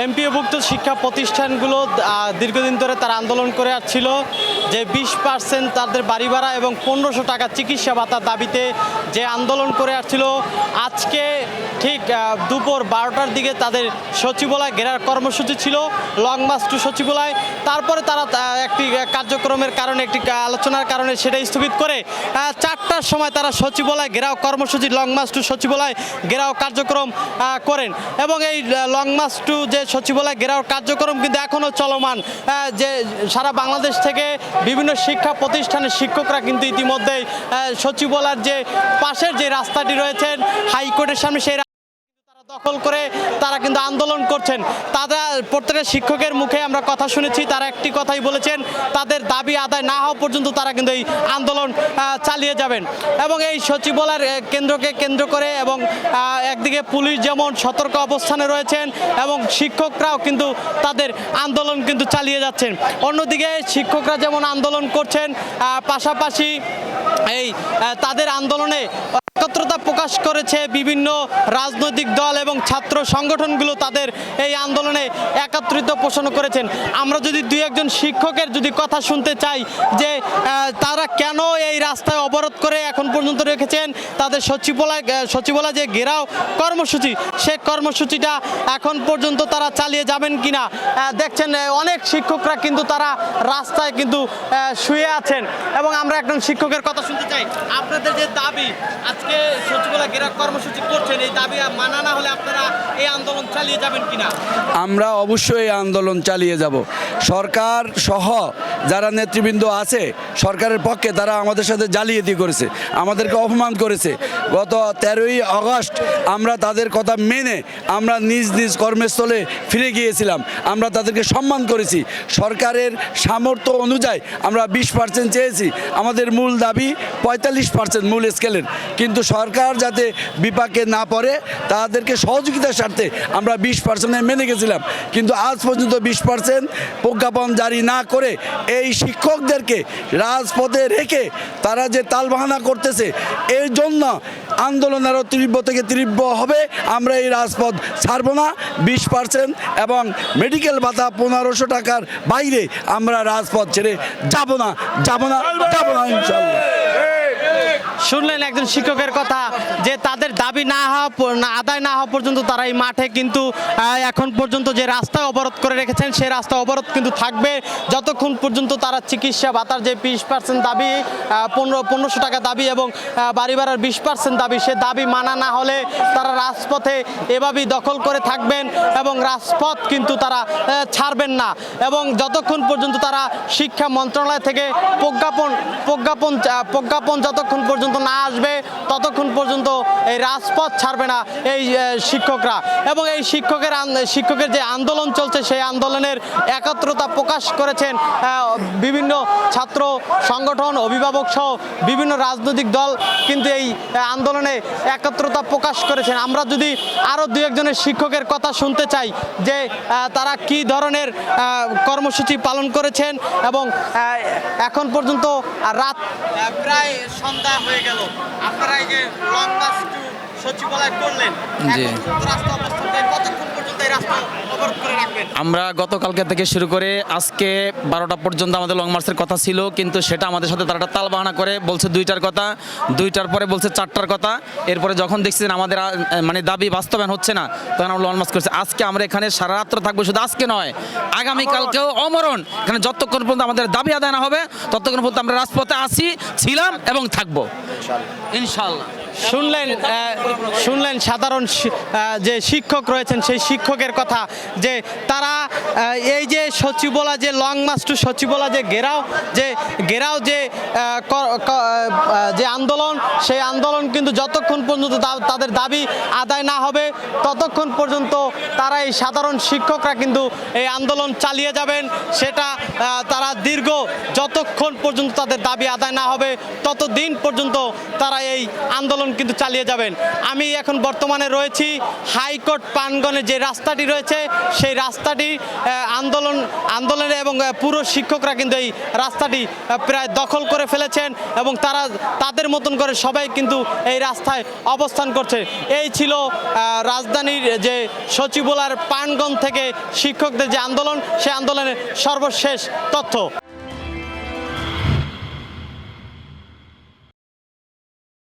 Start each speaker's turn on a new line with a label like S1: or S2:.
S1: এমপিওভুক্ত শিক্ষা প্রতিষ্ঠানগুলো দীর্ঘদিন ধরে তারা আন্দোলন করে আসছিল। যে বিশ পার্সেন্ট তাদের বাড়ি ভাড়া এবং পনেরোশো টাকা চিকিৎসা ভাতার দাবিতে যে আন্দোলন করে আসছিল, আজকে ঠিক দুপুর বারোটার দিকে তাদের সচিবালয় ঘেরার কর্মসূচি ছিল, লং মার্চ টু সচিবালয়। তারপরে তারা একটি কার্যক্রমের কারণে, একটি আলোচনার কারণে সেটা স্থগিত করে চারটার সময় তারা সচিবালয় ঘেরাও কর্মসূচি, লং মার্চ টু সচিবালয় ঘেরাও কার্যক্রম করেন। এবং এই লং মার্চ টু যে সচিবালয় ঘেরাও কার্যক্রম কিন্তু এখনও চলমান যে সারা বাংলাদেশ থেকে বিভিন্ন শিক্ষা প্রতিষ্ঠানের শিক্ষকরা কিন্তু ইতিমধ্যেই সচিবালয়ের যে পাশের যে রাস্তাটি রয়েছেন, হাইকোর্টের সামনে সেই দখল করে তারা কিন্তু আন্দোলন করছেন। তারা প্রত্যেকটা শিক্ষকের মুখে আমরা কথা শুনেছি, তারা একটি কথাই বলেছেন, তাদের দাবি আদায় না হওয়া পর্যন্ত তারা কিন্তু এই আন্দোলন চালিয়ে যাবেন। এবং এই সচিবালয়ের কেন্দ্রকে কেন্দ্র করে এবং একদিকে পুলিশ যেমন সতর্ক অবস্থানে রয়েছেন এবং শিক্ষকরাও কিন্তু তাদের আন্দোলন কিন্তু চালিয়ে যাচ্ছেন। অন্যদিকে শিক্ষকরা যেমন আন্দোলন করছেন পাশাপাশি এই তাদের আন্দোলনে প্রকাশ করেছে বিভিন্ন রাজনৈতিক দল এবং ছাত্র সংগঠনগুলো তাদের এই আন্দোলনে একত্রিত পোষণ করেছেন। আমরা যদি দুই একজন শিক্ষকের যদি কথা শুনতে চাই যে তারা কেন এই রাস্তায় অবরোধ করে এখন পর্যন্ত রেখেছেন, তাদের সচিবালয় সচিবালয় যে ঘেরাও কর্মসূচি, সে কর্মসূচিটা এখন পর্যন্ত তারা চালিয়ে যাবেন কিনা দেখছেন অনেক শিক্ষকরা কিন্তু তারা রাস্তায় কিন্তু শুয়ে আছেন। এবং আমরা একজন শিক্ষকের কথা শুনতে চাই। আপনাদের যে দাবি, আজকে সচিবালয় ঘেরাও কর্মসূচি করছেন? এই দাবি মানা না হলে আপনারা এই আন্দোলন চালিয়ে যাবেন কিনা?
S2: আমরা অবশ্যই আন্দোলন চালিয়ে যাব। সরকার সহ যারা নেতৃবৃন্দ আছে, সরকারের পক্ষে তারা আমাদের সাথে জালিয়াতি করেছে, আমাদেরকে অপমান করেছে। গত তেরোই আগস্ট আমরা তাদের কথা মেনে আমরা নিজ নিজ কর্মস্থলে ফিরে গিয়েছিলাম। আমরা তাদেরকে সম্মান করেছি। সরকারের সামর্থ্য অনুযায়ী আমরা বিশ পার্সেন্ট চেয়েছি। আমাদের মূল দাবি পঁয়তাল্লিশ পার্সেন্ট মূল স্কেলের কিন্তু সরকার যাতে বিপাকে না পড়ে, তাদেরকে সহযোগিতার স্বার্থে আমরা বিশ পার্সেন্টে মেনে গেছিলাম। কিন্তু আজ পর্যন্ত বিশ পার্সেন্ট প্রজ্ঞাপন জারি না করে এই শিক্ষকদেরকে রাজপথে রেখে তারা যে তালবাহানা করতেছে, এর জন্য আন্দোলন আরও তীব্র থেকে তীব্র হবে। আমরা এই রাজপথ ছাড়ব না। বিশ পার্সেন্ট এবং মেডিকেল ভাতা পনেরোশো টাকার বাইরে আমরা রাজপথ ছেড়ে যাব না যাব না যাব না ইনশাল্লাহ
S1: শুনলেন একজন শিক্ষকের কথা যে তাদের দাবি না হওয়া আদায় না হওয়া পর্যন্ত তারা এই মাঠে কিন্তু এখন পর্যন্ত যে রাস্তা অবরোধ করে রেখেছেন, সেই রাস্তা অবরোধ কিন্তু থাকবে। যতক্ষণ পর্যন্ত তারা চিকিৎসা ভাতার যে বিশ পার্সেন্ট দাবি পনেরো, পনেরোশো টাকা দাবি এবং বাড়ি ভাড়ার বিশ পার্সেন্ট দাবি, সে দাবি মানা না হলে তারা রাজপথে এভাবেই দখল করে থাকবেন এবং রাজপথ কিন্তু তারা ছাড়বেন না। এবং যতক্ষণ পর্যন্ত তারা শিক্ষা মন্ত্রণালয় থেকে প্রজ্ঞাপন প্রজ্ঞাপন প্রজ্ঞাপন যতক্ষণ পর্যন্ত না আসবে ততক্ষণ পর্যন্ত এই রাজপথ ছাড়বে না এই শিক্ষকরা। এবং এই শিক্ষকের শিক্ষকের যে আন্দোলন চলছে, সেই আন্দোলনের একাত্রতা প্রকাশ করেছেন বিভিন্ন ছাত্র সংগঠন, অভিভাবক সহ বিভিন্ন রাজনৈতিক দল কিন্তু এই আন্দোলনে একাত্রতা প্রকাশ করেছেন। আমরা যদি আরও দু একজনের শিক্ষকের কথা শুনতে চাই যে তারা কি ধরনের কর্মসূচি পালন করেছেন এবং এখন পর্যন্ত রাত প্রায় সন্ধ্যা হয়ে গেল। আপনারা এই যে লং মার্চ টু সচিবালয় করলেন
S3: জি।
S1: রাস্তা অবস্থান নেই। কতক্ষণ পর্যন্ত এই রাস্তা অবরোধ করে রাখবেন
S3: আমরা গতকালকে থেকে শুরু করে আজকে বারোটা পর্যন্ত আমাদের লং মার্চের কথা ছিল কিন্তু সেটা আমাদের সাথে তারা একটা তাল বাহানা করে বলছে দুইটার কথা দুইটার পরে বলছে চারটার কথা। এরপরে যখন দেখছেন আমাদের মানে দাবি বাস্তবায়ন হচ্ছে না তখন আমরা লং মার্চ করছি। আজকে আমরা এখানে সারা রাত্র থাকব শুধু আজকে নয় আগামীকালকেও অমরণ। এখানে যতক্ষণ পর্যন্ত আমাদের দাবি আদায় না হবে ততক্ষণ পর্যন্ত আমরা রাজপথে আসি ছিলাম এবং থাকব। ইনশাল্লাহ।
S1: শুনলেন শুনলেন সাধারণ যে শিক্ষক রয়েছেন, সেই শিক্ষকের কথা যে তারা এই যে সচিবলা যে লং মার্চ টু সচিবালয় যে ঘেরাও যে ঘেরাও যে যে আন্দোলন, সেই আন্দোলন কিন্তু যতক্ষণ পর্যন্ত তাদের দাবি আদায় না হবে, ততক্ষণ পর্যন্ত তারা এই সাধারণ শিক্ষকরা কিন্তু এই আন্দোলন চালিয়ে যাবেন। সেটা তারা দীর্ঘ যতক্ষণ পর্যন্ত তাদের দাবি আদায় না হবে, ততদিন পর্যন্ত তারা এই আন্দোলন আন্দোলন কিন্তু চালিয়ে যাবেন। আমি এখন বর্তমানে রয়েছি হাইকোর্ট পানগণে যে রাস্তাটি রয়েছে, সেই রাস্তাটি আন্দোলন, আন্দোলনে এবং পুরো শিক্ষকরা কিন্তু এই রাস্তাটি প্রায় দখল করে ফেলেছেন এবং তারা, তাদের মতন করে সবাই কিন্তু এই রাস্তায় অবস্থান করছে। এই ছিল রাজধানীর যে সচিবালয়ের পানগণ থেকে শিক্ষকদের যে আন্দোলন সেই আন্দোলনের সর্বশেষ তথ্য।